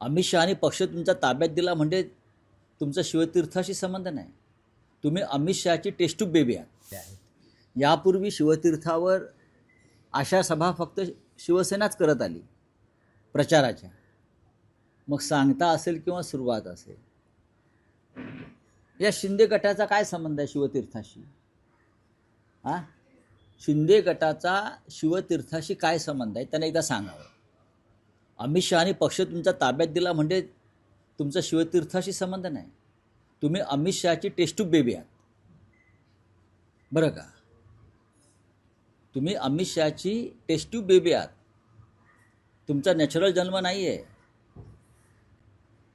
अमित शहानी पक्ष तुमचा ताब्यात दिला म्हणजे तुमचा शिवतीर्थाशी संबंध नाही. तुम्ही अमित शहाची टेस्टूब बेबी आहात. यापूर्वी शिवतीर्थावर अशा सभा फक्त शिवसेनाच करत आली. प्रचाराच्या. मग सांगता असेल किंवा सुरुवात असेल. या शिंदे गटाचा काय संबंध आहे शिवतीर्थाशी? हा? शिंदे गटाचा शिवतीर्थाशी काय संबंध आहे? त्याने एकदा सांगावं. अमित शहाने पक्ष तुमचा ताब्यात दिला म्हणजे तुमचा शिवतीर्थाशी संबंध नाही. तुम्ही अमित शहाची टेस्टूब बेबी आहात. बरं का? तुम्ही अमित शहाची टेस्ट्यूब बेबी आहात. तुमचा नॅचरल जन्म नाही आहे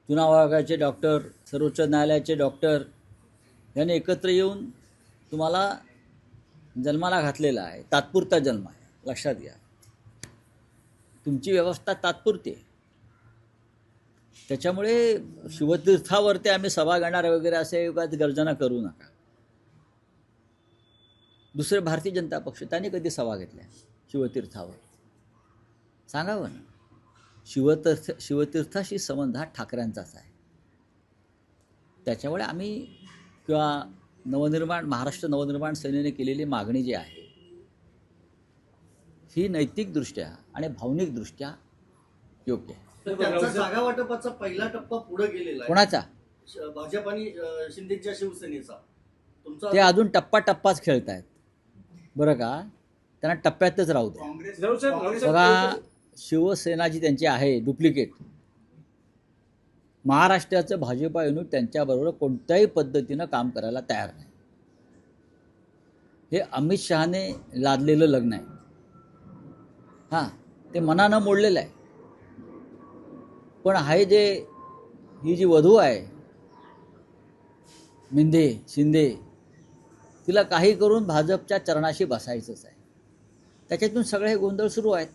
चुनाव आयोगाचे डॉक्टर सर्वोच्च न्यायालयाचे डॉक्टर यांनी एकत्र येऊन तुम्हाला जन्माला घातलेला आहे. तात्पुरता जन्म आहे. लक्षात घ्या. तुमची व्यवस्था तात्पुरती आहे. त्याच्यामुळे शिवतीर्थावरती आम्ही सभा घेणार वगैरे असे युगात गर्जना करू नका. दुसरे भारतीय जनता पक्ष त्यांनी कधी सभा घेतल्या शिवतीर्थावर? सांगावं ना शिवतीर्थ शिवतीर्थाशी संबंध हा ठाकऱ्यांचाच आहे. त्याच्यामुळे आम्ही किंवा नवनिर्माण महाराष्ट्र नवनिर्माण सेनेने केलेली मागणी जी आहे ही नैतिकदृष्ट्या आणि भावनिकदृष्ट्या योग्य आहे. त्यांचा जागा वाटपाचा पहिला टप्पा पुढे गेलेला आहे. कोणाचा? श- भाजप आणि अं, शिंदेच्या शिवसेनेचा. तुमचा ते अजून टप्पा टप्पाच खेळत आहेत बरं का? त्यांना टप्प्यातच राहू दे काँग्रेस जरूर साहेब, काँग्रेस- जरूर बघा शिवसेना जी त्यांची आहे डुप्लिकेट. महाराष्ट्राचं भाजपा युनिट त्यांच्याबरोबर कोणत्याही पद्धतीनं काम करायला तयार नाही. हे अमित शहाने लादलेलं लग्न आहे. हां ते मनानं मोडलेलं आहे. पण आहे जे ही जी वधू आहे मिंदे शिंदे तिला काही करून भाजपच्या चरणाशी बसायचंच आहे. त्याच्यातून सगळे हे गोंधळ सुरू आहेत.